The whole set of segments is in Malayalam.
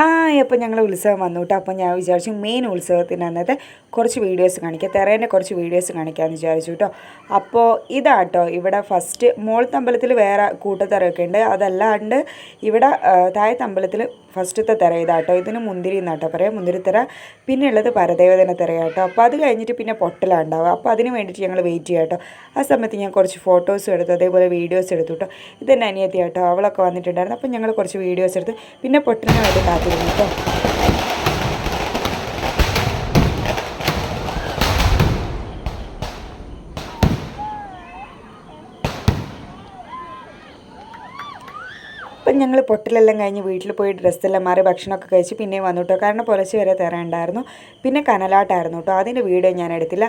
ഹായ് അപ്പോൾ ഞങ്ങൾ ഉത്സവം വന്നു കേട്ടോ അപ്പോൾ ഞാൻ വിചാരിച്ചു മെയിൻ ഉത്സവത്തിന് അന്നത്തെ കുറച്ച് വീഡിയോസ് കാണിക്കാം. തെറേന്റെ കുറച്ച് വീഡിയോസ് കാണിക്കാമെന്ന് വിചാരിച്ചു കേട്ടോ അപ്പോൾ ഇതാട്ടോ ഇവിടെ ഫസ്റ്റ് മോളത്തെ അമ്പലത്തിൽ വേറെ കൂട്ടത്തറയൊക്കെ ഉണ്ട്. അതല്ലാണ്ട് ഇവിടെ തായത്തമ്പലത്തിൽ ഫസ്റ്റത്തെ തെറ ഇതാട്ടോ. ഇതിന് മുന്തിരി എന്നാട്ടോ പറയാം മുന്തിരിത്തറ പിന്നെ ഉള്ളത് പരദേവതന തെറയാട്ടോ അപ്പോൾ അത് കഴിഞ്ഞിട്ട് പിന്നെ പൊട്ടലാണ് ഉണ്ടാവുക അപ്പോൾ അതിന് വേണ്ടിയിട്ട് ഞങ്ങൾ വെയിറ്റ് ചെയ്യാം കേട്ടോ ആ സമയത്ത് ഞാൻ കുറച്ച് ഫോട്ടോസ് എടുത്തു അതേപോലെ വീഡിയോസ് എടുത്തു കേട്ടോ ഇതെന്നെ അനിയത്തി കേട്ടോ അവളൊക്കെ വന്നിട്ടുണ്ടായിരുന്നു. അപ്പോൾ ഞങ്ങൾ കുറച്ച് വീഡിയോസ് എടുത്ത്. പിന്നെ പൊട്ടലിനായിട്ട് കാത്തിരുന്നു കേട്ടോ അപ്പം ഞങ്ങൾ പൊട്ടലെല്ലാം കഴിഞ്ഞ് വീട്ടിൽ പോയി ഡ്രസ്സെല്ലാം മാറി ഭക്ഷണമൊക്കെ കഴിച്ച് പിന്നെ വന്നു കേട്ടോ കാരണം പുലച്ച് വരെ തരാനുണ്ടായിരുന്നു പിന്നെ കനലാട്ടായിരുന്നു കേട്ടോ. അതിന്റെ വീഡിയോ ഞാൻ എടുത്തില്ല.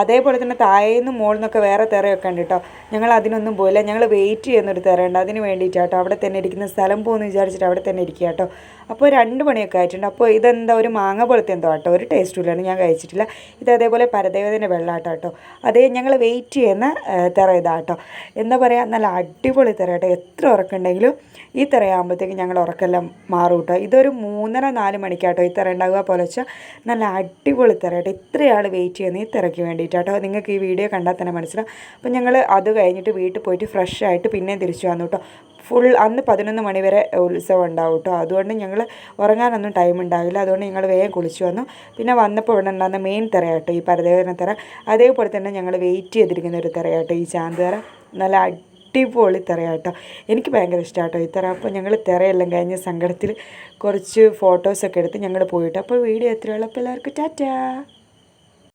അതേപോലെ തന്നെ താഴേന്ന് മുകളിൽ നിന്നൊക്കെ വേറെ തിറയൊക്കെ ഉണ്ട് കേട്ടോ. ഞങ്ങൾ അതിനൊന്നും പോയില്ല. ഞങ്ങൾ വെയിറ്റ് ചെയ്യുന്നൊരു തിറയുണ്ട്. അതിന് വേണ്ടിയിട്ടാട്ടോ അവിടെ തന്നെ ഇരിക്കുന്ന സ്ഥലം പോകുമെന്ന് വിചാരിച്ചിട്ട് അവിടെ തന്നെ ഇരിക്കുക കേട്ടോ. അപ്പോൾ രണ്ട് മണിയൊക്കെ ആയിട്ടുണ്ട്. അപ്പോൾ ഇതെന്താ ഒരു മാങ്ങ പോലത്തെ എന്തോ കേട്ടോ ഒരു ടേസ്റ്റും ഇല്ലാണ്ട് ഞാൻ കഴിച്ചിട്ടില്ല. ഇത് അതേപോലെ പരദേവതന്റെ വെള്ളാട്ടോ കേട്ടോ അതേ ഞങ്ങൾ വെയിറ്റ് ചെയ്യുന്ന തിറ ഇതാട്ടോ എന്താ പറയുക നല്ല അടിപൊളി തിറ കേട്ടോ. എത്ര ഉറക്കുണ്ടെങ്കിലും ഈ തിറയാകുമ്പോഴത്തേക്ക് ഞങ്ങൾ ഉറക്കെല്ലാം മാറും കേട്ടോ. ഇതൊരു മൂന്നര നാല് മണിക്കാട്ടോ ഈ തിറ ഉണ്ടാകുക പോലെ വെച്ചാൽ നല്ല അടിപൊളി തിറ കേട്ടോ. ഇത്രയാൾ വെയിറ്റ് ചെയ്യുന്ന ഈ തിറയ്ക്ക് വേണ്ടിയിട്ടാട്ടോ നിങ്ങൾക്ക് ഈ വീഡിയോ കണ്ടാൽ തന്നെ മനസ്സിലാവും. അപ്പോൾ ഞങ്ങൾ അത് കഴിഞ്ഞിട്ട് വീട്ടിൽ പോയിട്ട് ഫ്രഷ് ആയിട്ട് പിന്നെയും തിരിച്ചു വന്നു കേട്ടോ. ഫുൾ അന്ന് പതിനൊന്ന് മണി വരെ ഉത്സവം ഉണ്ടാവും കേട്ടോ. അതുകൊണ്ട് ഞങ്ങൾ ഉറങ്ങാനൊന്നും ടൈം ഉണ്ടാവില്ല. അതുകൊണ്ട് ഞങ്ങൾ വേഗം കുളിച്ചു വന്നു. പിന്നെ വന്നപ്പോൾ ഇവിടെ ഉണ്ടാകുന്ന മെയിൻ തിര കേട്ടോ ഈ പരദേവന തിറ അതേപോലെ തന്നെ ഞങ്ങൾ വെയിറ്റ് ചെയ്തിരിക്കുന്ന ഒരു തിര കേട്ടോ ഈ ചാന്തിറ നല്ല അടിപൊളി തിറ കേട്ടോ എനിക്ക് ഭയങ്കര ഇഷ്ടമാട്ടോ ഈ തിറ അപ്പോൾ ഞങ്ങൾ തിറയെല്ലാം കഴിഞ്ഞ് സങ്കടത്തിൽ കുറച്ച് ഫോട്ടോസൊക്കെ എടുത്ത് ഞങ്ങൾ പോയിട്ട്. അപ്പോൾ വീഡിയോ എത്രയുള്ളപ്പോൾ എല്ലാവർക്കും ടാറ്റാ.